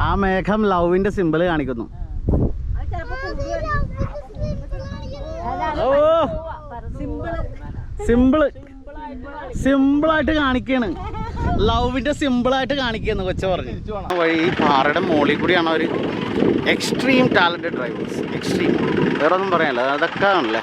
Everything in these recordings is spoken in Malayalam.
ആ മേഘം ലവിന്റെ സിമ്പിൾ കാണിക്കുന്നു. ഓ. സിമ്പിൾ. സിമ്പിളായിട്ട്. കാണിക്കാണ്. ലവിന്റെ സിമ്പിളായിട്ട് കാണിക്കുന്നു കൊച്ചു പറഞ്ഞു. വഴി ഈ പാറയുടെ മോളിൽ കൂടിയാണ് അവർ എക്സ്ട്രീം ടാലന്റഡ് ഡ്രൈവേഴ്സ് എക്സ്ട്രീം വേറെ ഒന്നും പറയാനില്ല. അതൊക്കെ ആണല്ലേ?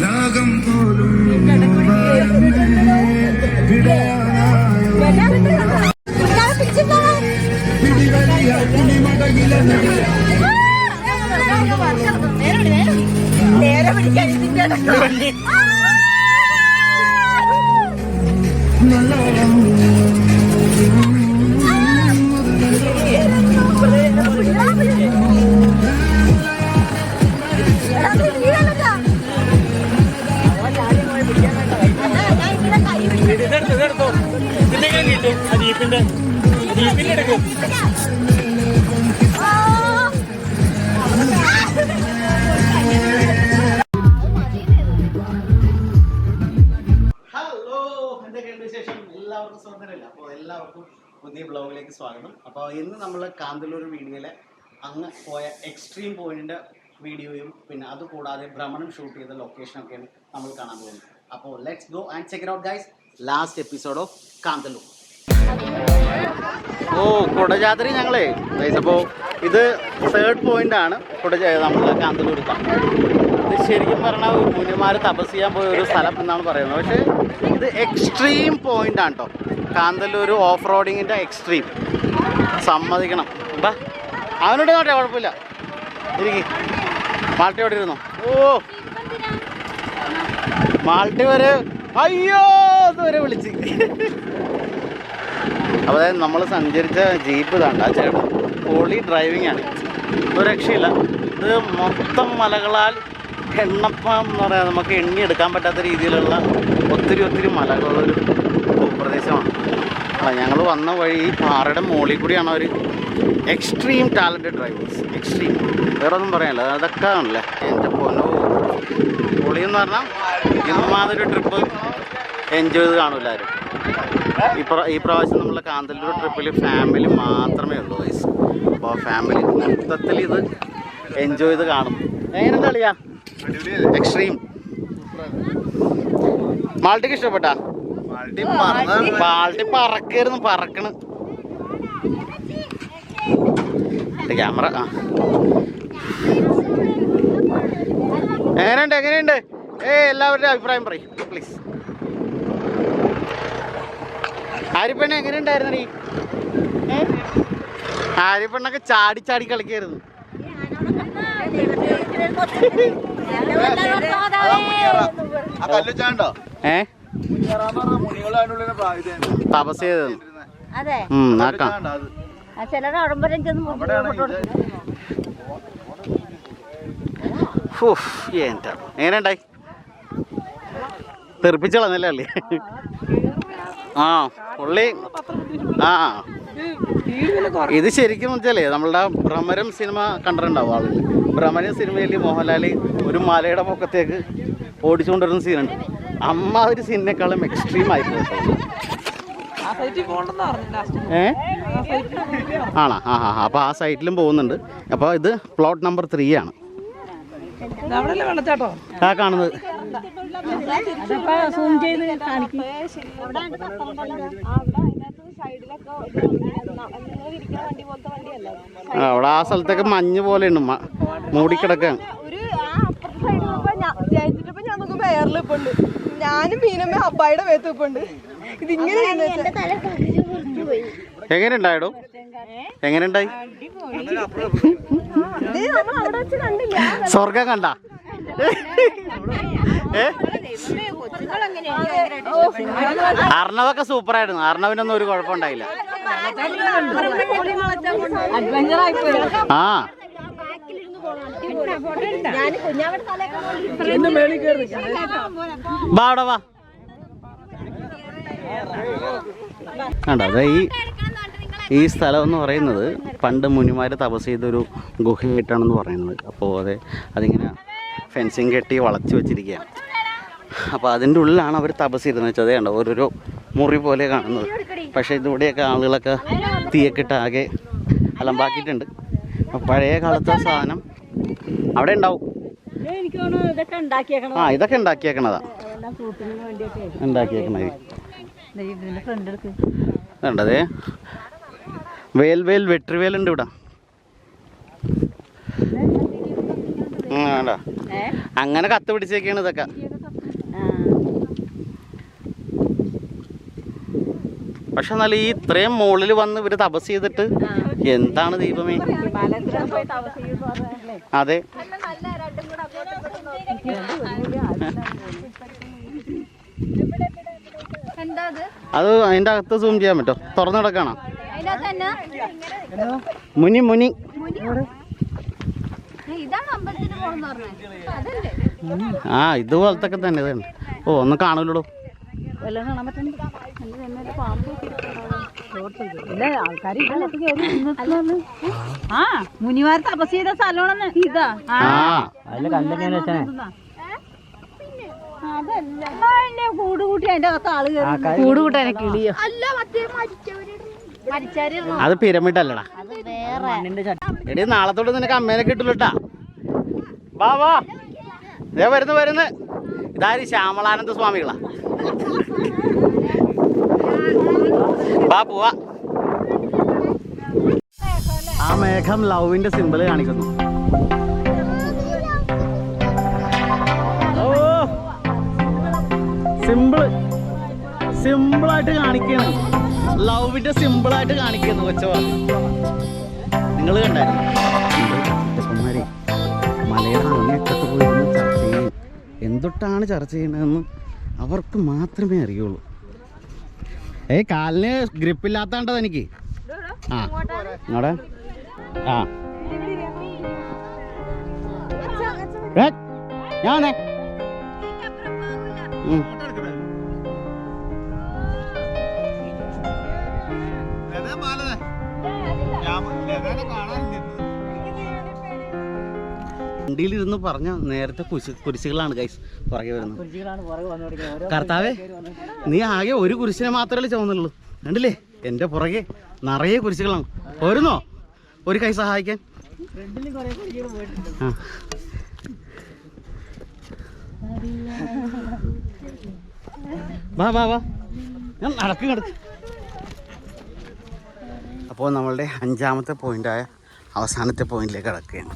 രാഗം പോലും പിടിവലിയ കുടിമടകില നേരെ പിടിക്കാൻ ഇതിന്റെ ഇടയ്ക്ക്. ഇതെടുത്തു ഇതെടുത്തു. ഇതിന്റെ കിട്ടും ആ ജീപ്പിന്റെ ജീപ്പിന്റെ എടുക്കും. എല്ലാവർക്കും സ്വന്തമല്ല അപ്പോൾ എല്ലാവർക്കും പുതിയ ബ്ലോഗിലേക്ക് സ്വാഗതം. അപ്പോൾ ഇന്ന് നമ്മൾ കാന്തല്ലൂർ വീഡിയോയിലെ അങ്ങ് പോയ എക്സ്ട്രീം പോയിന്റിന്റെ വീഡിയോയും പിന്നെ അതുകൂടാതെ ഭ്രമണം ഷൂട്ട് ചെയ്ത ലൊക്കേഷനൊക്കെയാണ് നമ്മൾ കാണാൻ പോകുന്നത്. അപ്പോൾ let's go and check out guys last episode of Kanthalloor. ഓ കുടജാത്രി ഞങ്ങളെ. അപ്പോൾ ഇത് തേർഡ് പോയിന്റ് ആണ്. കുടജ നമ്മൾ കാന്തല്ലൂർ ഇത് ശരിക്കും പറഞ്ഞാൽ ഒരു മുനിമാർ തപസ് ചെയ്യാൻ പോയ ഒരു സ്ഥലം എന്നാണ് പറയുന്നത്. പക്ഷേ ഇത് എക്സ്ട്രീം പോയിന്റ് ആണ് കേട്ടോ കാന്തല്ലൂർ ഓഫ് റോഡിങ്ങിന്റെ എക്സ്ട്രീം സമ്മതിക്കണം. ബാ അവനോട് നോട്ടെ കുഴപ്പമില്ല. ഇരിക്കി. മാൾട്ടി എവിടെ ഇരുന്നു ഓ. മാൾട്ടി വരെ അയ്യോ ഇതുവരെ വിളിച്ച്. അപ്പോൾ അതായത് നമ്മൾ സഞ്ചരിച്ച ജീപ്പ് ഇതാണ്ട് ആ ചേട്ടൻ പൊളി ഡ്രൈവിംഗ് ആണ്. ഒരു രക്ഷയില്ല. ഇത് മൊത്തം മലകളാൽ എണ്ണപ്പം എന്ന് പറയാം. നമുക്ക് എണ്ണിയെടുക്കാൻ പറ്റാത്ത രീതിയിലുള്ള ഒത്തിരി ഒത്തിരി മലകളൊരു ഭൂപ്രദേശമാണ്. അല്ല ഞങ്ങൾ വന്ന വഴി ഈ പാറയുടെ മുകളിൽ കൂടിയാണ് അവർ എക്സ്ട്രീം ടാലന്റഡ് ഡ്രൈവേഴ്സ് എക്സ്ട്രീം വേറെ ഒന്നും പറയാനില്ല. അതൊക്കെ ആണല്ലേ? എന്റെ പൊന്നോ പൊളി എന്ന് പറഞ്ഞാൽ ഇതുമാതിരി ട്രിപ്പ് എൻജോയ് ചെയ്ത് കാണൂല ആരും ഈ പ്രാ ഈ പ്രാവശ്യം നമ്മൾ കാന്തല്ലൂർ ട്രിപ്പിൽ ഫാമിലി മാത്രമേ ഉള്ളൂ വയസ്സ് അപ്പോൾ ഫാമിലി മൊത്തത്തിൽ ഇത് എൻജോയ് ചെയ്ത് കാണും. എങ്ങനെ കളിയാ എക്സ്ട്രീം മാൾട്ടിക്ക് ഇഷ്ടപ്പെട്ടാ? മാൾട്ടി പറക്കരുന്ന് പറക്കണ്. ക്യാമറ ആ. എങ്ങനെയുണ്ട് എങ്ങനെയുണ്ട്? ഏ എല്ലാവരുടെയും അഭിപ്രായം പറയും പ്ലീസ് ആര്യപ്പെണ്ണ എങ്ങനെയുണ്ടായിരുന്നു നീ? ആര്യപ്പെണ്ണൊക്കെ ചാടി ചാടി കളിക്കായിരുന്നു. ഏ? തപസ് ചെയ്തത്. നാക്കാം ചിലർ ചെന്ന് ഫൂഫ്, എന്താ എങ്ങനെയുണ്ടായി? തെറിപ്പിച്ച് കളഞ്ഞല്ലേ അല്ലേ ആ പുള്ളി ആ ഇത് ശരിക്കും വെച്ചാലേ നമ്മളുടെ ഭ്രമരം സിനിമ കണ്ടിട്ടുണ്ടാവും ആളുകൾ ഭ്രമരം സിനിമയിൽ മോഹൻലാൽ ഒരു മലയുടെ പൊക്കത്തേക്ക് ഓടിച്ചുകൊണ്ടിരുന്ന സീനുണ്ട്. അമ്മ ഒരു സീനിനേക്കാളും എക്സ്ട്രീം ആയിരുന്നു ഏ? ആണോ? ആ ഹാ ഹാ അപ്പോൾ ആ സൈറ്റിലും പോകുന്നുണ്ട്. അപ്പോൾ ഇത് പ്ലോട്ട് നമ്പർ ത്രീ ആണ്. അവിടെയല്ലേ വെള്ളച്ചാട്ടോ? ആ കാണുന്നത്. സൂം ചെയ്ത് കാണിക്കും. ആ, അവിടെ ആ സ്ഥലത്തൊക്കെ മഞ്ഞ് പോലെ മ- മൂടിക്കിടക്കാൻ ഞാനും മീനമ്മ അപ്പായുടെ മേത്ത് ഇപ്പുണ്ട്. എന്റെ എങ്ങനെ ഉണ്ടായിടോ എങ്ങനെ ഉണ്ടായി സ്വർഗം കണ്ട. അർണവൊക്കെ അർണവൊക്കെ സൂപ്പറായിരുന്നു. അർണവിനൊന്നും ഒരു കുഴപ്പമുണ്ടായില്ല ആ. വാ അവിടെ വാ. കണ്ടോ അതെ ഈ ഈ സ്ഥലം എന്ന് പറയുന്നത് പണ്ട് മുനിമാർ തപസ് ചെയ്തൊരു ഗുഹയായിട്ടാണെന്ന് പറയുന്നത്. അപ്പോൾ അതെ അതിങ്ങനെ ഫെൻസിങ് കെട്ടി വളച്ചു വെച്ചിരിക്കുകയാണ്. അപ്പോൾ അതിന്റെ ഉള്ളിലാണ് അവർ തപസ് ചെയ്തതെന്ന് വെച്ചാൽ അതേ കണ്ടോ ഓരോരോ മുറി പോലെ കാണുന്നത്. പക്ഷേ ഇതിവിടെയൊക്കെ ആളുകളൊക്കെ തീയൊക്കെ ഇട്ട് ആകെ അലമ്പാക്കിയിട്ടുണ്ട്. അപ്പോൾ പഴയ കാലത്തെ സാധനം അവിടെ ഉണ്ടാവും. ആ ഇതൊക്കെ ഉണ്ടാക്കിയേക്കണതാ. ഉണ്ടാക്കിയേക്കണത് ഇതിന്റെ ഫ്രണ്ട് എടുക്ക് വേണ്ടതേ? വേൽ വേൽ വെട്രിവേൽ ഉണ്ട് ഇവിടെ. അങ്ങനെ കത്ത് പിടിച്ചേക്കാണ് ഇതൊക്കെ. പക്ഷെ എന്നാൽ ഈ ഇത്രയും മുകളിൽ വന്ന് ഇവർ തപസ് ചെയ്തിട്ട് എന്താണ് ദീപമേ? അതെ എന്താ അത് അതിന്റെ അതിന്റെ അകത്ത് സൂം ചെയ്യാൻ പറ്റോ തുറന്നു കിടക്കണം മുനി മുനി. ആ ഇതുപോലത്തെ തന്നെ തന്നെ ഇതാണ് ഓ ഒന്നും കാണൂലോ മുനിവാർ തപസ് ചെയ്ത സ്ഥലമാണെന്ന്. ഇതാ. ആ. കൂട് കിളിയോ? അത് പിരമിഡ് അല്ലടാ അത് വേറെ. എടി നാളത്തോട് നിനക്ക് അമ്മേനെ കിട്ടില്ലട്ടാ വാ വാ. ദേ വരുന്നു വരുന്നു. ഇതാര് ശ്യാമളാനന്ദ സ്വാമികളാ? വാ പോവാ. ആ മേഘം ലവിന്റെ സിമ്പിൾ കാണിക്കുന്നു. സിമ്പിൾ സിമ്പിളായിട്ട് കാണിക്കുന്നു ലവിന്റെ സിമ്പിളായിട്ട് കാണിക്കുന്നു കൊച്ചു. പറഞ്ഞു നിങ്ങൾ കണ്ടായിരുന്നു? ചെക്കന്മാരെ മലയുടെ അങ്ങേറ്റത്ത് പോയി ഇരുന്ന് ചർച്ച ചെയ്യും. എന്തൊട്ടാണ് ചർച്ച ചെയ്യുന്നതെന്ന് അവർക്ക് മാത്രമേ അറിയുള്ളൂ. ഏ കാലിന് ഗ്രിപ്പില്ലാത്താണ്ടത് എനിക്ക്. ആ ഇങ്ങോടെ ആ. ഞാൻ. വണ്ടിയിലിരുന്ന് പറഞ്ഞ നേരത്തെ കുരിശ് കുരിശുകളാണ് ഗൈസ് പുറകെ വരുന്നത്. കർത്താവേ നീ ആകെ ഒരു കുരിശിനെ മാത്രമല്ലേ ചുമന്നുള്ളൂ. കണ്ടില്ലേ? എന്റെ പുറകെ നിറയെ കുരിശികളാണ്. പോരുന്നോ? ഒരു കൈ സഹായിക്കാൻ. ആ. വാ വാ വാ. ഞാൻ നടക്കും നടക്ക്. അപ്പോൾ നമ്മളുടെ അഞ്ചാമത്തെ പോയിന്റായ അവസാനത്തെ പോയിന്റിലേക്ക് കിടക്കുകയാണ്.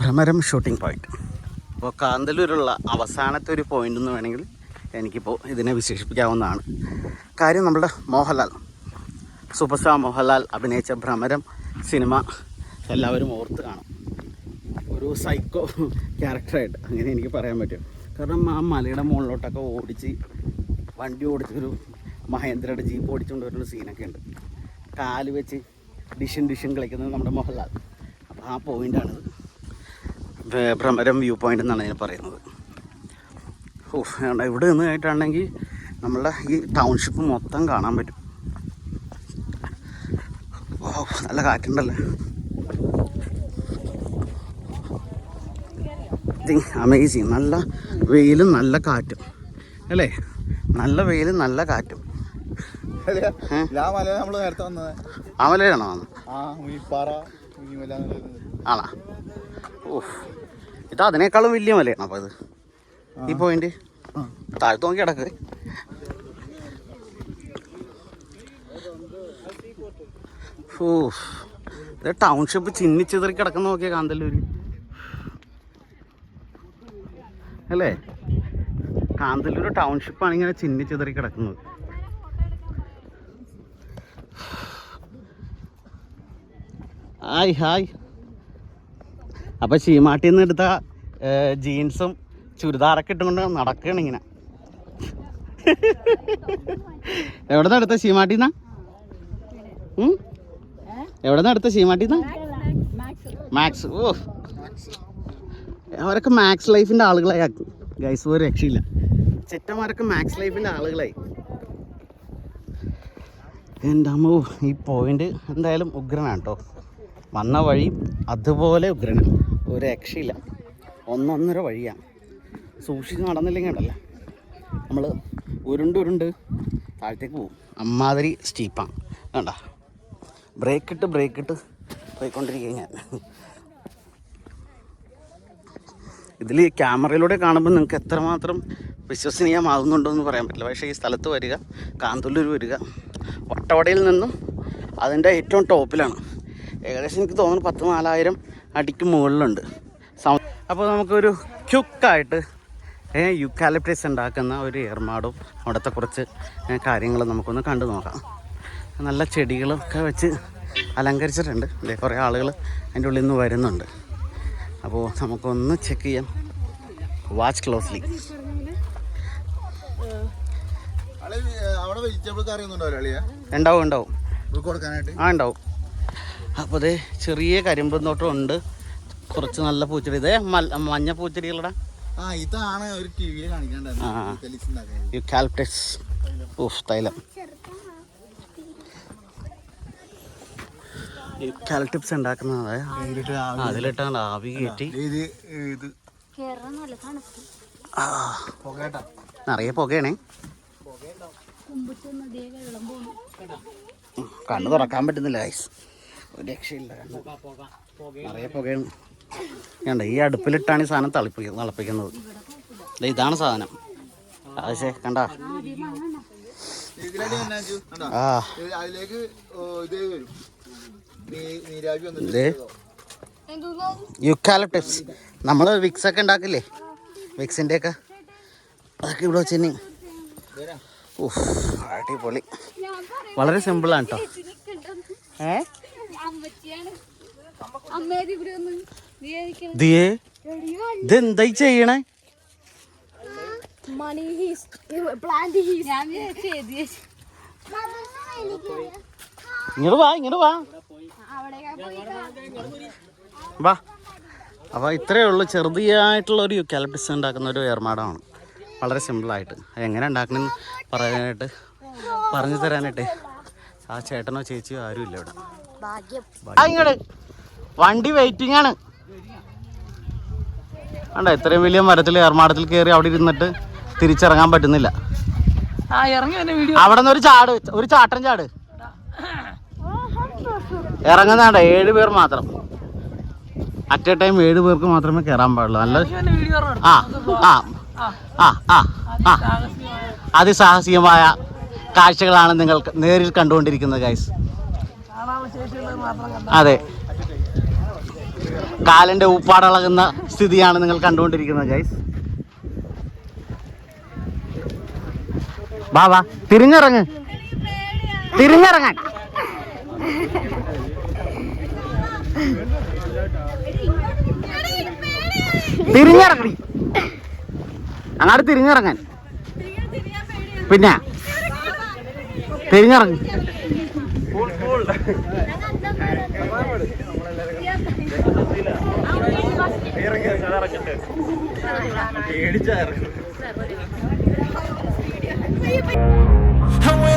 ഭ്രമരം ഷൂട്ടിംഗ് പോയിന്റ് അപ്പോൾ കാന്തല്ലൂരുള്ള അവസാനത്തെ ഒരു പോയിന്റ് എന്ന് വേണമെങ്കിൽ എനിക്കിപ്പോൾ ഇതിനെ വിശേഷിപ്പിക്കാവുന്നതാണ്. കാര്യം നമ്മുടെ മോഹൻലാൽ സൂപ്പർസ്റ്റാർ മോഹൻലാൽ അഭിനയിച്ച ഭ്രമരം സിനിമ എല്ലാവരും ഓർത്ത് കാണും. ഒരു സൈക്കോ ക്യാരക്ടറായിട്ട് അങ്ങനെ എനിക്ക് പറയാൻ പറ്റും. കാരണം ആ മലയുടെ മുകളിലോട്ടൊക്കെ ഓടിച്ച് വണ്ടി ഓടിച്ചൊരു മഹേന്ദ്രയുടെ ജീപ്പ് ഓടിച്ചുകൊണ്ട് വരുന്ന സീനൊക്കെ ഉണ്ട്. കാൽ വെച്ച് ഡിഷൻ ഡിഷൻ കളിക്കുന്നത് നമ്മുടെ മോഹൻലാൽ. അപ്പോൾ ആ പോയിന്റാണിത് വേ- ഭ്രമരം വ്യൂ പോയിന്റ് എന്നാണ് ഞാൻ പറയുന്നത്. ഓഹ് ഇവിടെ നിന്ന് ആയിട്ടാണെങ്കിൽ നമ്മളുടെ ഈ ടൗൺഷിപ്പ് മൊത്തം കാണാൻ പറ്റും. ഓ നല്ല കാറ്റുണ്ടല്ലേ? അമേസിങ് നല്ല വെയിലും നല്ല കാറ്റും. അല്ലേ? നല്ല വെയിലും നല്ല കാറ്റും. ആ മല നേരത്തെ വന്നത്. ആ മലയാണോ വന്നത്? ആ മുനിപ്പാറ മുനിമല എന്നുള്ളത്. ആണോ? ഓഹ് ഇത് അതിനേക്കാളും വലിയ മലയാണ് അപ്പോൾ ഇത്. ഈ പോയിന്റ് താഴത്ത് നോക്കി കിടക്ക്. ഓ ഇത് ടൗൺഷിപ്പ് ചിന്നിച്ചിതറി കിടക്കുന്ന നോക്കിയ കാന്തല്ലൂര്. അല്ലേ? കാന്തല്ലൂർ ടൗൺഷിപ്പാണ് ഇങ്ങനെ ചിന്നി ചിതറി കിടക്കുന്നത്. Hi hi. അപ്പൊ ചീമാട്ടിൽ നിന്ന് എടുത്ത ജീൻസും ചുരിദാറൊക്കെ ഇട്ടുകൊണ്ട് നടക്കുകയാണ് ഇങ്ങനെ. എവിടെ നിന്ന് എടുത്ത ചീമാട്ടിൽ നിന്നാ എവിടെ നിന്ന് എടുത്ത ചീമാട്ടിൽ നിന്നാ മാക്സ്. ഓ. അവരൊക്കെ മാക്സ് ലൈഫിന്റെ ആളുകളായി. ആക്കും ഗൈസ് ഒരു രക്ഷയില്ല. ചെറ്റന്മാരൊക്കെ മാക്സ് ലൈഫിന്റെ ആളുകളായി. അമ്മോ ഈ പോയിന്റ് എന്തായാലും ഉഗ്രനാണ് കേട്ടോ വന്ന വഴി അതുപോലെ ഉഗ്രനാണ് ഒരു രക്ഷയില്ല. ഒന്നൊന്നര വഴിയാണ് സൂക്ഷിച്ച് നടന്നില്ലെങ്കിൽ ഉണ്ടല്ല. നമ്മൾ ഉരുണ്ട് ഉരുണ്ട് താഴത്തേക്ക് പോകും. അമ്മാതിരി സ്റ്റീപ്പാണ് വേണ്ട ബ്രേക്കിട്ട് ബ്രേക്കിട്ട് ബ്രേക്ക് ഇട്ട് പോയിക്കൊണ്ടിരിക്കുക ഞാൻ. ഇതിൽ ക്യാമറയിലൂടെ കാണുമ്പോൾ നിങ്ങൾക്ക് എത്രമാത്രം വിശ്വസനീയമാകുന്നുണ്ടോ എന്ന് പറയാൻ പറ്റില്ല. പക്ഷേ ഈ സ്ഥലത്ത് വരിക കാന്തല്ലൂർ വരിക വട്ടവടയിൽ നിന്നും അതിന്റെ ഏറ്റവും ടോപ്പിലാണ്. ഏകദേശം എനിക്ക് തോന്നുന്നു പത്ത് നാലായിരം അടിക്ക് മുകളിലുണ്ട്. അപ്പോൾ നമുക്കൊരു ക്യുക്കായിട്ട് യുക്കാലിപ്റ്റസ് ഉണ്ടാക്കുന്ന ഒരു ഏർമാടും അവിടുത്തെ കുറച്ച് കാര്യങ്ങൾ നമുക്കൊന്ന് കണ്ടു നോക്കാം. നല്ല ചെടികളൊക്കെ വെച്ച് അലങ്കരിച്ചിട്ടുണ്ട്. അല്ലേ കുറേ ആളുകൾ അതിന്റെ ഉള്ളിൽ നിന്ന് വരുന്നുണ്ട്. അപ്പോൾ നമുക്കൊന്ന് ചെക്ക് ചെയ്യാം. വാച്ച് ക്ലോസ്ലി ഉണ്ടാവും ഉണ്ടാവും. ആ ഉണ്ടാവും. അപ്പോൾ അതെ ചെറിയ കരിമ്പൻ തോട്ടം ഉണ്ട് കുറച്ച് നല്ല പൂച്ചെടി. ഇതേ മഞ്ഞ പൂച്ചെടികളുടെ. ഇതാണ് ഒരു ടി വിയിൽ കാണിക്കേണ്ടത് കാണിക്കാണ്ടായിരുന്നു തൈലം. ഊഫ് തൈലം യുക്കാലിപ്റ്റസ് ഉണ്ടാക്കുന്നത്. അതിലിട്ടാണ് ആവി കയറ്റി. നിറയെ പുകയാണേ. കണ്ണു തുറക്കാൻ പറ്റുന്നില്ല ഐസ് ഒരു രക്ഷയില്ല നിറയെ പുകയാണ്. കണ്ട ഈ അടുപ്പിലിട്ടാണ് ഈ സാധനം തളിപ്പിക്കുന്നത് തിളപ്പിക്കുന്നത്. ദേ ഇതാണ് സാധനം. ആശേ കണ്ട? ആ. അതിലേക്ക് ഇത് വരും. യുക്കാലിപ്റ്റസ് നമ്മൾ വിക്സ് ഒക്കെ ഉണ്ടാക്കില്ലേ? വിക്സിന്റെ ഒക്കെ അതൊക്കെ ഇവിടെ വെച്ച് തന്നെ ഉഫ് അടിപൊളി. വളരെ സിമ്പിളാണ് കേട്ടോ ഏ? ദിയേ ഇതെന്തായി ചെയ്യണേ? മണി ഹീസ് പ്ലാന്റ് ഹീസ് ഞാൻ ചെയ്ത് ഇങ്ങോട്ട് വാ ഇങ്ങോട്ട് വാ. വാ. അപ്പോൾ ഇത്രയേ ഉള്ളൂ. ചെറുതായിട്ടുള്ള ഒരു യുക്കാലിപ്റ്റസ് ഉണ്ടാക്കുന്ന ഒരു ഏർമാടമാണ് വളരെ സിമ്പിളായിട്ട് എങ്ങനെ ഉണ്ടാക്കണമെന്ന് പറയാനായിട്ട് പറഞ്ഞു തരാനായിട്ട്. ആ ചേട്ടനോ ചേച്ചിയോ ആരും ഇല്ല ഇവിടെ. ഇങ്ങോട്ട് വണ്ടി വെയിറ്റിംഗ് ആണ്. വേണ്ട ഇത്രയും വലിയ മരത്തിൽ ഏർമാടത്തിൽ കയറി അവിടെ ഇരുന്നിട്ട് തിരിച്ചിറങ്ങാൻ പറ്റുന്നില്ല. ആ ഇറങ്ങി തന്നെ വീഡിയോ. അവിടെ നിന്ന് ഒരു ചാട് ഒരു ചാട്ടൻ ചാട്. ഇറങ്ങുന്നാണ്ട ഏഴ് പേർ മാത്രം. അറ്റ് എ ടൈം ഏഴ് പേർക്ക് മാത്രമേ കയറാൻ പാടുള്ളൂ. നല്ല ആ ആ ആ ആ ആ അതിസാഹസികമായ കാഴ്ചകളാണ് നിങ്ങൾ നേരിൽ കണ്ടുകൊണ്ടിരിക്കുന്നത് ഗൈസ് അതെ. കാലിന്റെ ഊപ്പാടളകുന്ന സ്ഥിതിയാണ് നിങ്ങൾ കണ്ടുകൊണ്ടിരിക്കുന്നത് ഗൈസ് ബാബാ തിരിഞ്ഞിറങ്ങ്. തിരിഞ്ഞിറങ്ങാൻ. തിരിഞ്ഞിറങ്ങടി. അങ്ങോട്ട് തിരിഞ്ഞിറങ്ങാൻ. പിന്നെ? തിരിഞ്ഞിറങ്ങി.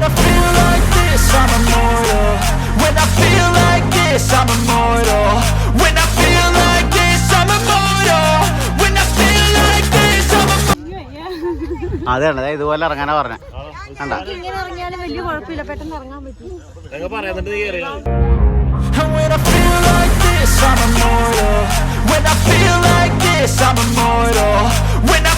And I'm immortal. When I feel like this, I'm immortal. When I feel like this, I'm immortal. When I feel like this, I'm immortal. അതാണ് ഇതുപോലെ ഇറങ്ങാനാ പറഞ്ഞ കണ്ട ഇങ്ങനെ ഇറങ്ങിയാലും വലിയ കുഴപ്പമില്ല പെട്ടെന്ന് ഇറങ്ങാൻ പറ്റും when I feel like this, I'm immortal. When I feel like this, I'm immortal. When I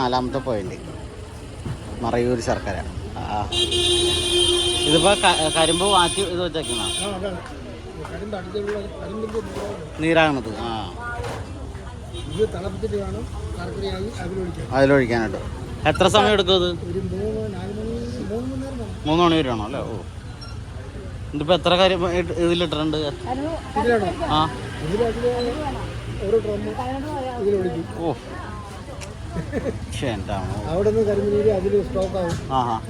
നാലാമത്തെ പോയിന്റ് മറയൂർ ശർക്കര. ഇതിപ്പോ കരിമ്പ് മാറ്റി ഇത് വെച്ചേക്കുന്ന? നീരാകണത് ആ. അതിലൊഴിക്കാനായിട്ട്. എത്ര സമയം എടുക്കും ഇത്? മൂന്ന് മണി വരെയാണോ അല്ലേ? ഓ. ഇതിപ്പോ എത്ര കാര്യം ഇതിലിട്ടുണ്ട് ആ. ഓ. അവിടെ നിന്ന് കരിമീൻ അതിൽ സ്റ്റോക്ക് ആവും. ആ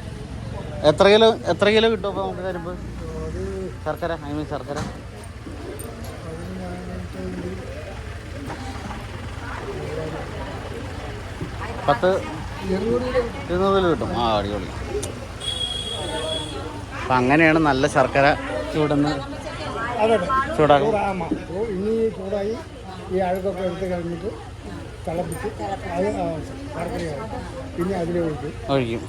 എത്ര കിലോ എത്ര കിലോ കിട്ടും അപ്പോൾ നമുക്ക് കരിമ്പ്? ശർക്കര ഐ മീൻ ശർക്കര. പത്ത് ഇരുന്നൂറ് കിലോ കിട്ടും. ആ അടിപൊളി. അപ്പം അങ്ങനെയാണ് നല്ല ശർക്കര ചൂടുന്ന ചൂടാക്കും. ഇനി ചൂടായി ഈ അഴുക്കൊക്കെ എടുത്ത് കഴിഞ്ഞിട്ട് തിളപ്പിച്ച് അത് ആ, ശർക്കരയാവും പിന്നെ അതിലൊഴിക്കും ഒഴിക്കും.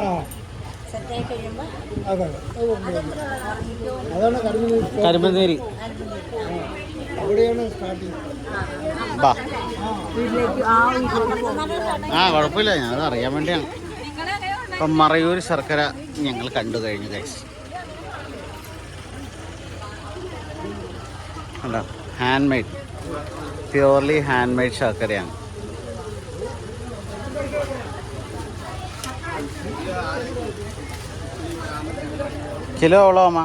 ആ. അതാണ് കരിമീൻ കരിമ്പനീരി അവിടെയാണ് സ്റ്റാർട്ടിങ് ബാ. ആ കുഴപ്പമില്ല. ഞാനത് അറിയാൻ വേണ്ടിയാണ്. അപ്പം മറയൂർ ശർക്കര ഞങ്ങൾ കണ്ടു കഴിഞ്ഞു കൈസ് കണ്ടോ? Hand made purely hand made ശർക്കരയാണ്. കിലോ എവ്വളോ അമ്മ?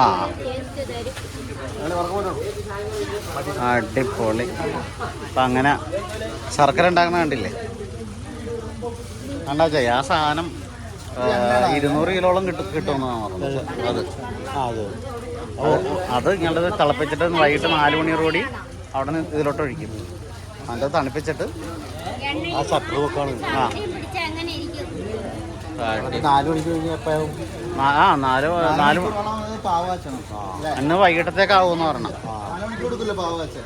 ആ അടിപൊളി. അപ്പം അങ്ങനെ ശർക്കര ഉണ്ടാക്കുന്ന കണ്ടില്ലേ? കണ്ടാ ചെയ്യ. ആ സാധനം ഇരുന്നൂറ് കിലോളം കിട്ടും കിട്ടുമെന്നാണ് പറഞ്ഞത്. അത്. അത്. അത് ഇങ്ങനത് തിളപ്പിച്ചിട്ട് വൈകിട്ട് നാല് മണിയോടുകൂടി അവിടെ നിന്ന് ഇതിലോട്ട് ഒഴിക്കും. അത് തണുപ്പിച്ചിട്ട് ആ ഷട്ടർ വെക്കാണ്. ആ. നാല് മണിക്ക് കഴിഞ്ഞപ്പോൾ ആ നാല് നാല് പാവാച്ചണം അന്ന് വൈകിട്ടത്തേക്കാവുമെന്ന് പറഞ്ഞ. കൊടുക്കില്ല പാവാച്ച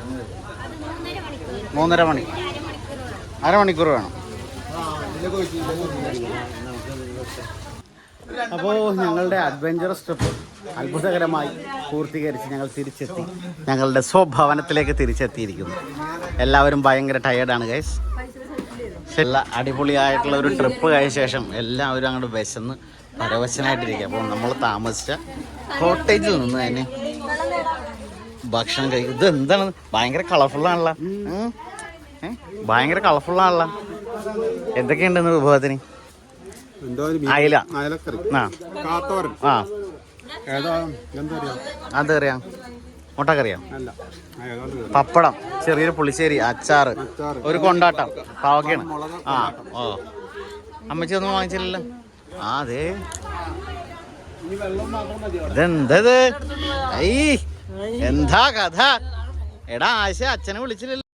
മൂന്നര മണി. അരമണിക്കൂർ വേണം. അപ്പോ അപ്പോൾ ഞങ്ങളുടെ അഡ്വഞ്ചറസ് ട്രിപ്പ് അത്ഭുതകരമായി പൂർത്തീകരിച്ച് ഞങ്ങൾ തിരിച്ചെത്തി. ഞങ്ങളുടെ സ്വഭവനത്തിലേക്ക് തിരിച്ചെത്തിയിരിക്കുന്നു. എല്ലാവരും ഭയങ്കര ടയേർഡാണ് ഗൈസ് എല്ലാ അടിപൊളിയായിട്ടുള്ള ഒരു ട്രിപ്പ് കഴിഞ്ഞ ശേഷം എല്ലാവരും അങ്ങോട്ട് വിശന്ന് പരവശനായിട്ടിരിക്കുക അപ്പോൾ നമ്മൾ താമസിച്ച കോട്ടേജിൽ നിന്ന് തന്നെ ഭക്ഷണം കഴിക്കും. ഇത് എന്താണ്? ഭയങ്കര കളർഫുള്ളാണല്ലോ? ഭയങ്കര കളർഫുള്ളാണല്ലോ എന്തൊക്കെയുണ്ടെന്ന് വിഭവത്തിന്? അയല. ആ. അതറിയാം മുട്ടക്കറിയാം പപ്പടം. ചെറിയൊരു പുളിശ്ശേരി അച്ചാറ്. അച്ചാറ്. ഒരു കൊണ്ടാട്ടം. പാവക്കാണ് ആ ഓ. അമ്മച്ചി ഒന്നും വാങ്ങിച്ചില്ലല്ലോ. ആ അതെ. ഇതെന്തത്? ഐ എന്താ കഥ? എടാ ആശ അച്ഛനെ വിളിച്ചില്ലല്ലോ.